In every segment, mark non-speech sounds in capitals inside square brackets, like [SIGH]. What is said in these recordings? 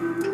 Якби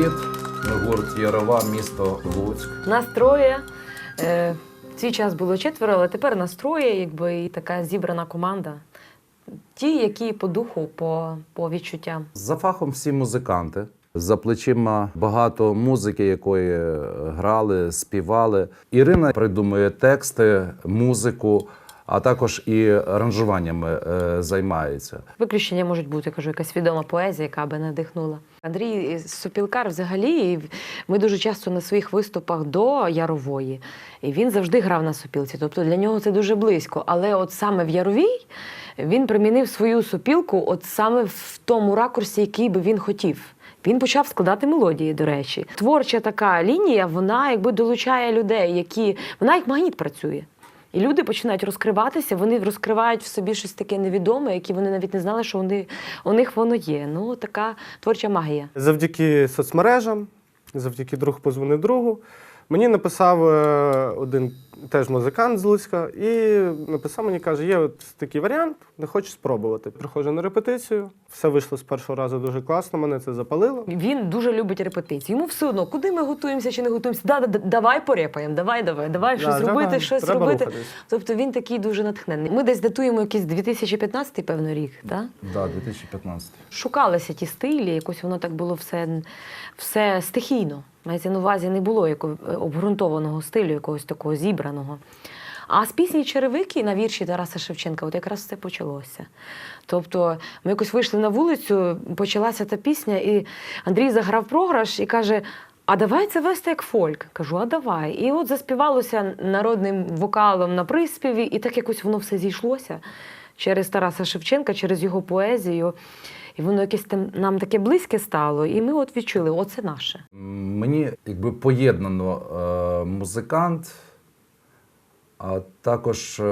Привіт, ми гурт Ярова, місто Луцьк. Нас троє. Е, в цей час було четверо, але тепер нас троє, якби і така зібрана команда. Ті, які по духу, по, по відчуттям. За фахом всі музиканти. За плечима багато музики, якої е, грали, співали. Ірина придумує тексти, музику, а також і аранжуваннями е, займається. Виключення можуть бути, кажу, якась відома поезія, яка би надихнула. Андрій Сопілкар взагалі, ми дуже часто на своїх виступах до Ярової, і він завжди грав на сопілці. Тобто для нього це дуже близько. Але от саме в Яровій він примінив свою сопілку, от саме в тому ракурсі, який би він хотів. Він почав складати мелодії, до речі. Творча така лінія, вона якби долучає людей, які вона як магніт працює. І люди починають розкриватися, вони розкривають в собі щось таке невідоме, яке вони навіть не знали, що вони, у них воно є. Ну, така творча магія. Завдяки соцмережам, завдяки друг позвонив другу. Мені написав е, один теж музикант з Луцька і написав мені, каже, є от такий варіант, не хочу спробувати. Приходжу на репетицію, все вийшло з першого разу дуже класно, мене це запалило. Він дуже любить репетиції. Йому все одно, куди ми готуємося чи не готуємося. Да, да, давай порепаємо, давай, давай, давай щось Да, робити, треба- щось треба робити. рухатись. Тобто він такий дуже натхненний. Ми десь датуємо якийсь 2015, певно, рік. Да? Да, 2015. Шукалися ті стилі, якось воно так було все, все стихійно. Мається на увазі не було якого обґрунтованого стилю, якогось такого зібраного. А з пісні Черевики на вірші Тараса Шевченка, от якраз це почалося. Тобто ми якось вийшли на вулицю, почалася та пісня, і Андрій заграв програш і каже. А давай це вести як фольк. Кажу, а давай. І от заспівалося народним вокалом на приспіві, і так якось воно все зійшлося через Тараса Шевченка, через його поезію. І воно якесь там нам таке близьке стало, і ми от відчули, оце наше. Мені якби поєднано е, музикант, а також е,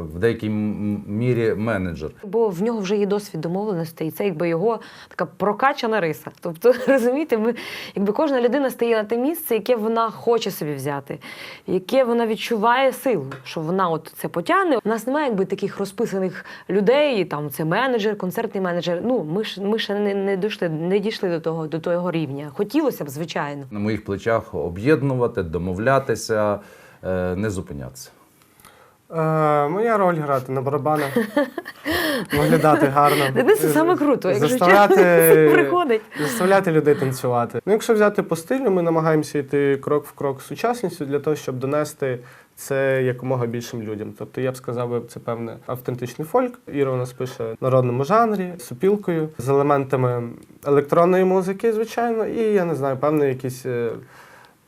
в деякій мірі менеджер. Бо в нього вже є досвід домовленостей, і це якби його така прокачана риса. Тобто, [LAUGHS] розумієте, ми, якби кожна людина стає на те місце, яке вона хоче собі взяти, яке вона відчуває силу, що вона от це потягне. У нас немає якби таких розписаних людей, там це менеджер, концертний менеджер. Ну ми ж ми ще не, не дійшли, не дійшли до того, до того рівня. Хотілося б, звичайно. На моїх плечах об'єднувати, домовлятися, е, не зупинятися. Е, моя роль грати на барабанах, виглядати гарно. Денис, це саме круто, якщо заставляти, приходить. заставляти людей танцювати. Ну, якщо взяти по стилю, ми намагаємося йти крок в крок з сучасністю для того, щоб донести це якомога більшим людям. Тобто я б сказав, це певне автентичний фольк. Іра у нас пише в народному жанрі, супілкою, з елементами електронної музики, звичайно, і я не знаю, певний якийсь.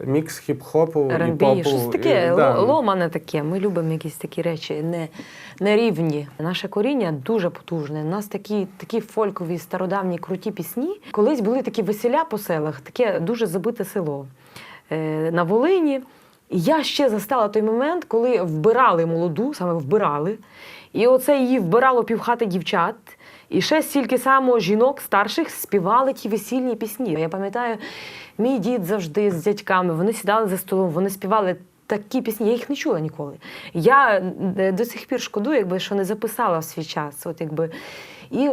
Мікс хіп-хопу і попу. щось таке, і- да. ломане таке. Ми любимо якісь такі речі, не, не рівні. Наше коріння дуже потужне. У нас такі, такі фолькові, стародавні, круті пісні. Колись були такі веселя по селах, таке дуже забите село е, на Волині. Я ще застала той момент, коли вбирали молоду, саме вбирали. І оце її вбирало півхати дівчат. І ще стільки само жінок старших співали ті весільні пісні. Я пам'ятаю, мій дід завжди з дядьками, вони сідали за столом, вони співали такі пісні. Я їх не чула ніколи. Я е, до сих пір шкодую, якби що не записала в свій час. От якби. І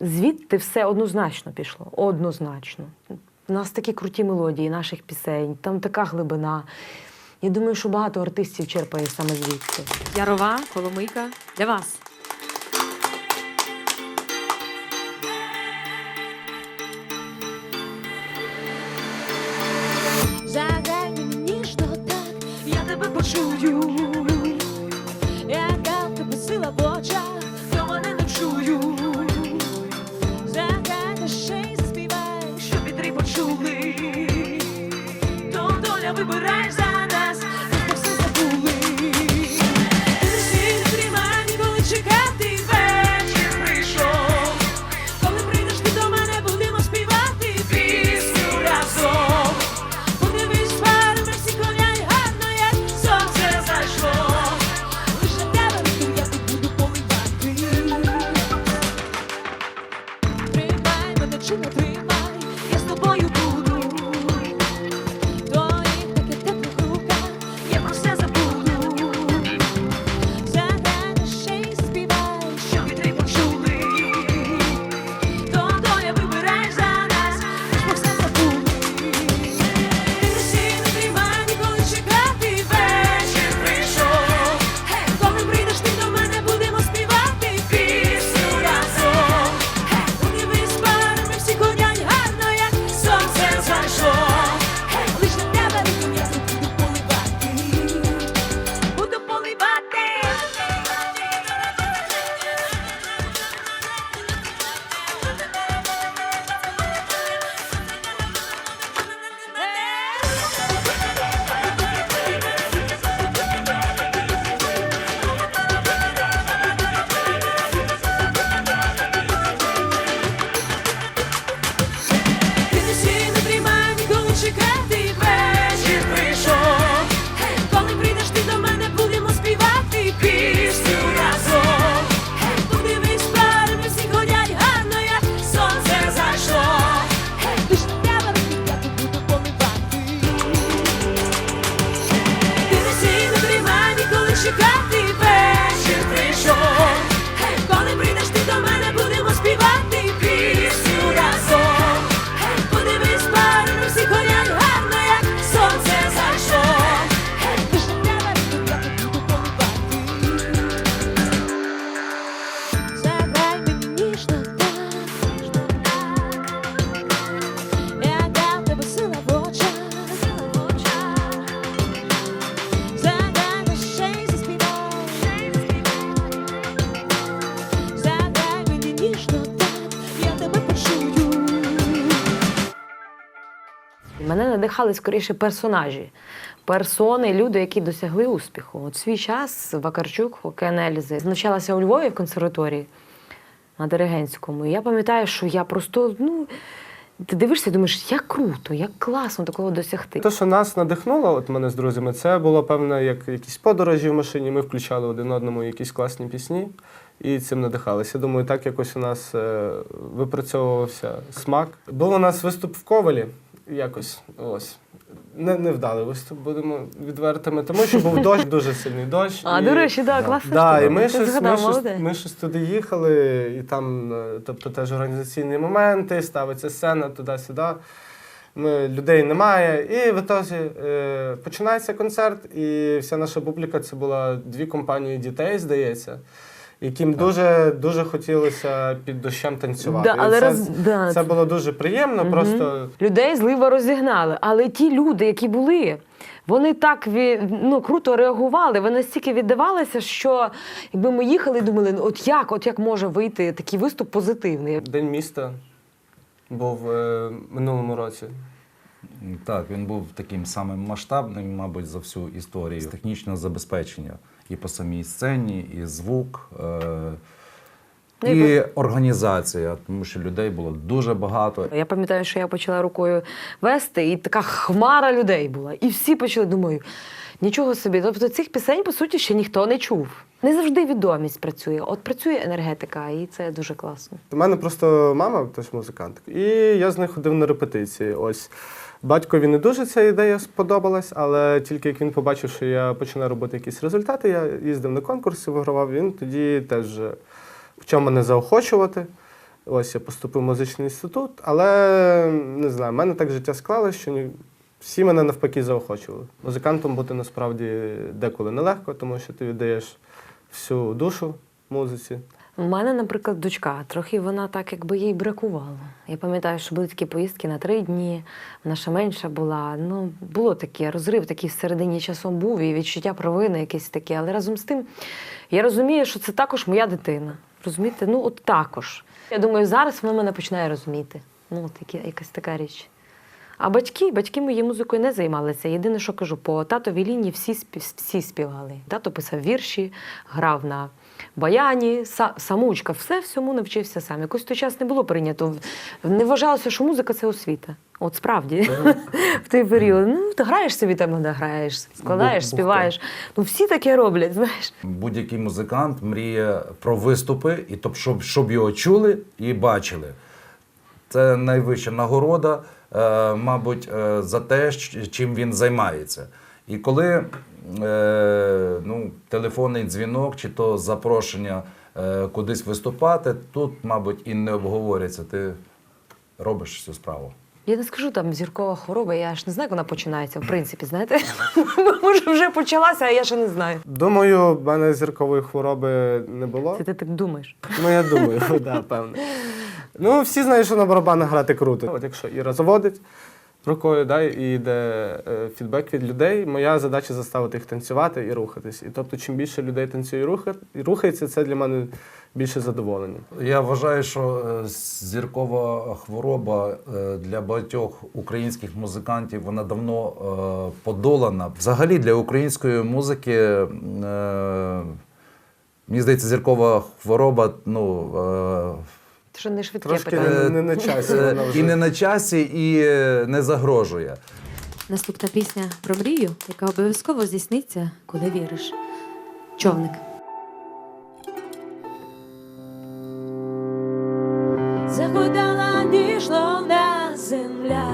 звідти все однозначно пішло. Однозначно. У нас такі круті мелодії наших пісень, там така глибина. Я думаю, що багато артистів черпає саме звідси. Ярова, Коломийка для вас. Мене надихали скоріше персонажі, персони, люди, які досягли успіху. От свій час Вакарчук, Окен Ельзи, навчалася у Львові в консерваторії на диригентському. І я пам'ятаю, що я просто, ну, ти дивишся і думаєш, як круто, як класно такого досягти. Те, що нас надихнуло, от мене з друзями, це було певно як якісь подорожі в машині. Ми включали один одному якісь класні пісні і цим надихалися. Думаю, так якось у нас е, випрацьовувався смак. Був у нас виступ в Ковалі. Якось ось. Не, невдалий виступ, будемо відвертими, тому що був дощ, дуже сильний дощ. А, і- до речі, да, класно. Да, і ми щось, ми, щось, ми щось туди їхали, і там, е, тобто теж організаційні моменти, ставиться сцена туди-сюди. Ми, людей немає. І в ітозі е, починається концерт, і вся наша публіка це була дві компанії дітей, здається, яким дуже, дуже хотілося під дощем танцювати. Да, І але це, роз... да, це було дуже приємно, Мгм. просто Людей злива розігнали. Але ті люди, які були, вони так ну, круто реагували, вони настільки віддавалися, що якби ми їхали і думали, ну от як, от як може вийти такий виступ позитивний. День міста був е, минулому році. Так, він був таким самим масштабним, мабуть, за всю історію. Технічного забезпечення і по самій сцені, і звук, е- Ну, і організація, тому що людей було дуже багато. Я пам'ятаю, що я почала рукою вести, і така хмара людей була. І всі почали, думаю, нічого собі. Тобто цих пісень, по суті, ще ніхто не чув. Не завжди відомість працює. От працює енергетика, і це дуже класно. У мене просто мама теж музикант, і я з них ходив на репетиції. Ось батькові не дуже ця ідея сподобалась, але тільки як він побачив, що я починаю робити якісь результати, я їздив на конкурси, вигравав. Він тоді теж почав мене заохочувати. Ось я поступив в музичний інститут, але не знаю, в мене так життя склалося, що всі мене навпаки заохочували. Музикантом бути насправді деколи нелегко, тому що ти віддаєш всю душу музиці. У мене, наприклад, дочка, трохи вона так, якби їй бракувало. Я пам'ятаю, що були такі поїздки на три дні, вона ще менша була. Ну, було таке, розрив такий всередині часом був, і відчуття провини якесь таке. Але разом з тим, я розумію, що це також моя дитина. Розумієте? Ну, от також. Я думаю, зараз вона мене починає розуміти. Ну, от якась така річ. А батьки, батьки мої музикою не займалися. Єдине, що кажу, по татовій лінії всі, всі співали. Тато писав вірші, грав на баяні, са- самучка, все всьому навчився сам. Якось в той час не було прийнято. Не вважалося, що музика це освіта. От справді, [LAUGHS] в той період. Ну, ти граєш собі там, де граєш, складаєш, співаєш. Ну, всі таке роблять, [LAUGHS] знаєш. Будь-який музикант мріє про виступи, і тобто, щоб, його чули і бачили. Це найвища нагорода, мабуть, е, за те, чим він займається. І коли е, ну, телефонний дзвінок чи то запрошення е, кудись виступати, тут, мабуть, і не обговорюється. Ти робиш цю справу. Я не скажу там зіркова хвороба, я ж не знаю, як вона починається, в принципі, знаєте. [LAUGHS] Може, вже почалася, а я ще не знаю. Думаю, в мене зіркової хвороби не було. Це ти так думаєш. Ну, я думаю, [LAUGHS] да, певно. Ну, всі знають, що на барабанах грати круто. От якщо Іра заводить рукою, да, і йде е, фідбек від людей, моя задача заставити їх танцювати і рухатись. І тобто, чим більше людей танцює і руха- і рухається, це для мене більше задоволення. Я вважаю, що е, зіркова хвороба е, для багатьох українських музикантів вона давно е, подолана. Взагалі для української музики, е, мені здається, зіркова хвороба ну, ж не швидке Трошки питання. не, не на часі. е, Вона вже. і не на часі, і е, не загрожує. Наступна пісня про мрію, яка обов'язково здійсниться, коли віриш. Човник. Заходила ніжна земля,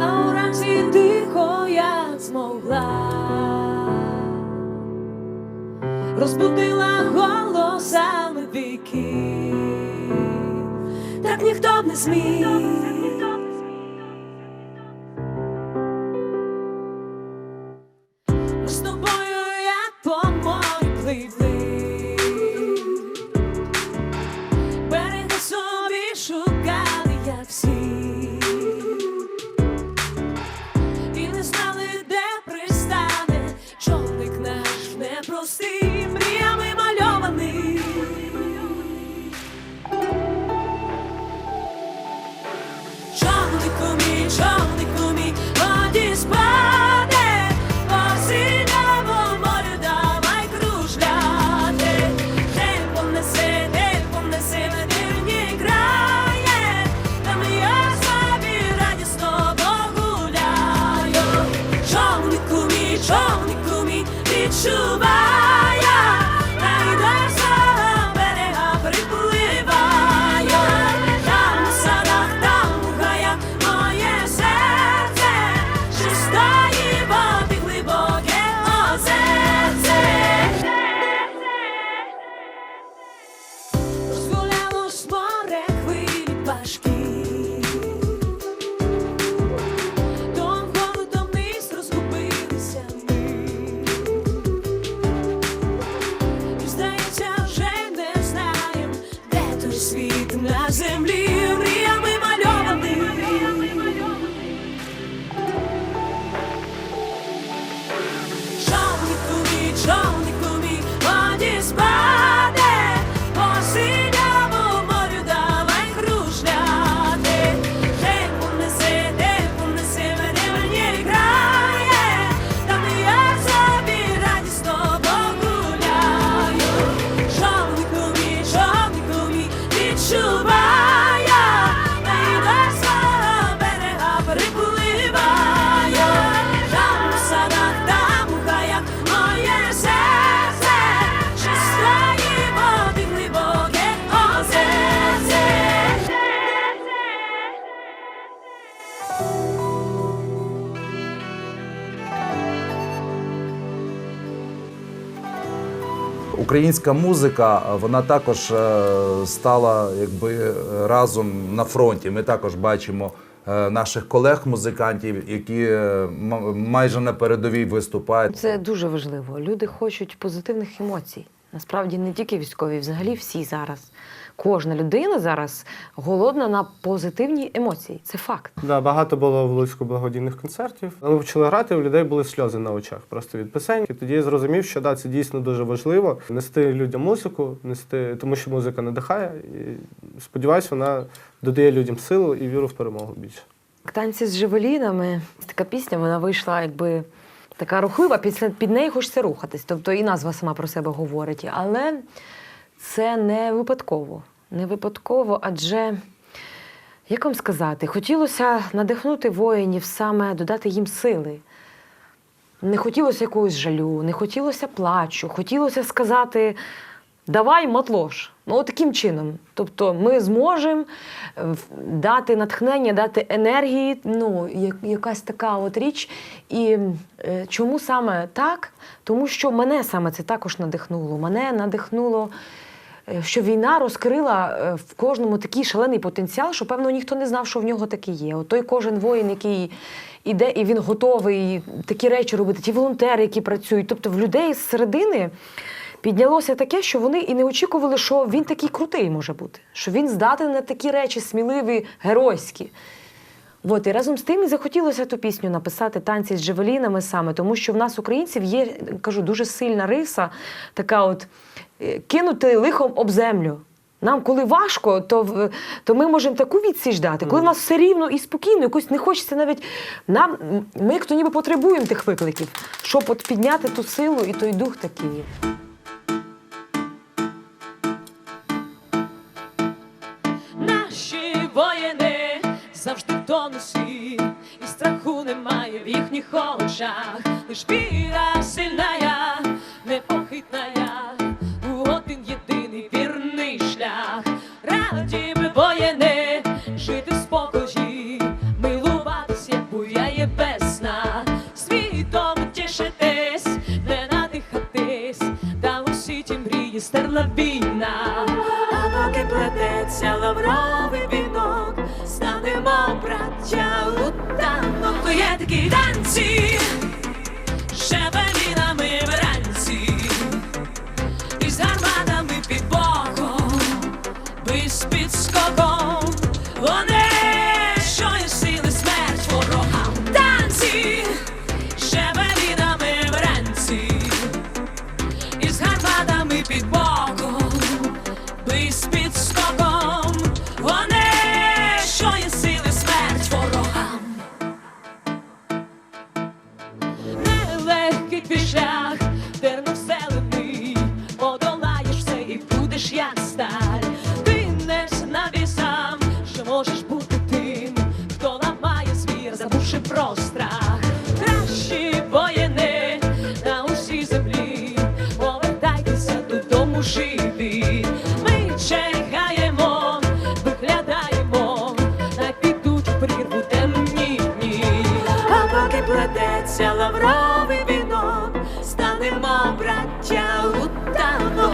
а уранці тихо як змогла, розбудила голосами віки, так ніхто б не зміг. Мій, Українська музика е, вона також е, стала якби разом на фронті. Ми також бачимо е, наших колег-музикантів, які майже на передовій виступають. Це дуже важливо. Люди хочуть позитивних емоцій. Насправді не тільки військові, взагалі всі зараз. Кожна людина зараз голодна на позитивні емоції. Це факт. Да, багато було в Луцьку благодійних концертів. Ми почали грати, у людей були сльози на очах просто від пісень. І тоді я зрозумів, що да, це дійсно дуже важливо нести людям музику, нести, тому що музика надихає. І сподіваюся, вона додає людям силу і віру в перемогу більше. Танці з Жевелінами. Така пісня вона вийшла якби така рухлива, після під неї хочеться рухатись. Тобто і назва сама про себе говорить. Але це не випадково. Не випадково, адже. Як вам сказати, хотілося надихнути воїнів саме додати їм сили. Не хотілося якогось жалю, не хотілося плачу, хотілося сказати: давай, матлош. Ну, таким чином. Тобто ми зможемо е, дати натхнення, дати енергії, ну, якась така от річ. І е, чому саме так? Тому що мене саме це також надихнуло. Мене надихнуло. Е, Що війна розкрила е, в кожному такий шалений потенціал, що певно ніхто не знав, що в нього таке є. От той кожен воїн, який іде, і він готовий такі речі робити, ті волонтери, які працюють. Тобто в людей з середини піднялося таке, що вони і не очікували, що він такий крутий може бути, що він здатен на такі речі сміливі, геройські. От, і разом з тим і захотілося ту пісню написати танці з джевелінами саме, тому що в нас, українців, є, кажу, дуже сильна риса, така от е, кинути лихом об землю. Нам, коли важко, то, то ми можемо таку відсіч дати. Коли в нас все рівно і спокійно, якось не хочеться навіть нам, ми як то ніби потребуємо тих викликів, щоб от підняти ту силу і той дух такий. В і страху немає в їхніх очах. Лиш віра сильная, танок. То є такі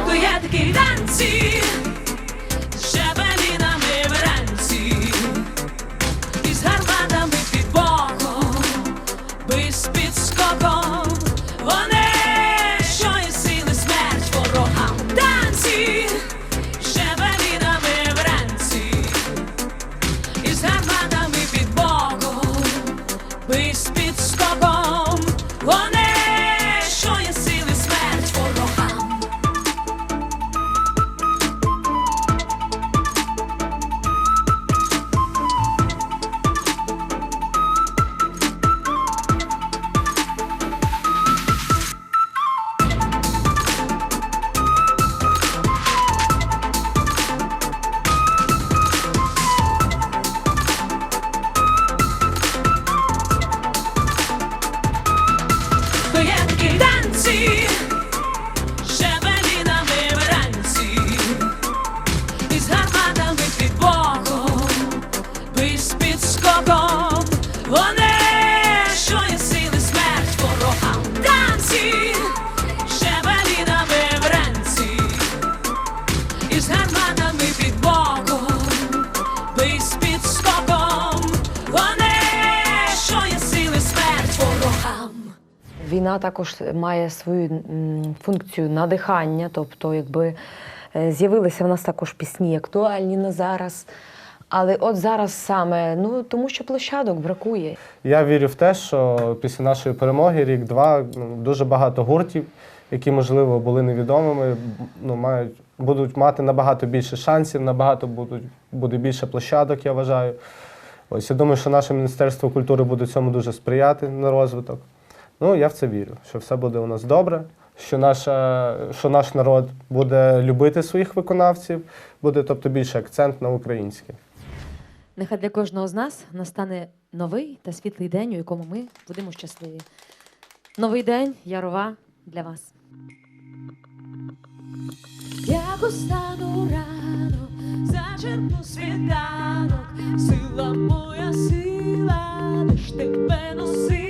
танок. То є танці, також має свою функцію надихання, тобто, якби е, з'явилися в нас також пісні актуальні на зараз. Але от зараз саме, ну тому що площадок бракує. Я вірю в те, що після нашої перемоги, рік-два, ну, дуже багато гуртів, які, можливо, були невідомими, ну, мають, будуть мати набагато більше шансів, набагато будуть, буде більше площадок, я вважаю. Ось я думаю, що наше Міністерство культури буде цьому дуже сприяти на розвиток. Ну, я в це вірю, що все буде у нас добре, що, наша, що наш народ буде любити своїх виконавців, буде тобто більше акцент на українське. Нехай для кожного з нас настане новий та світлий день, у якому ми будемо щасливі. Новий день, Ярова, для вас. Як устану рано, зачерпну світанок, сила моя сила, ж тебе носило,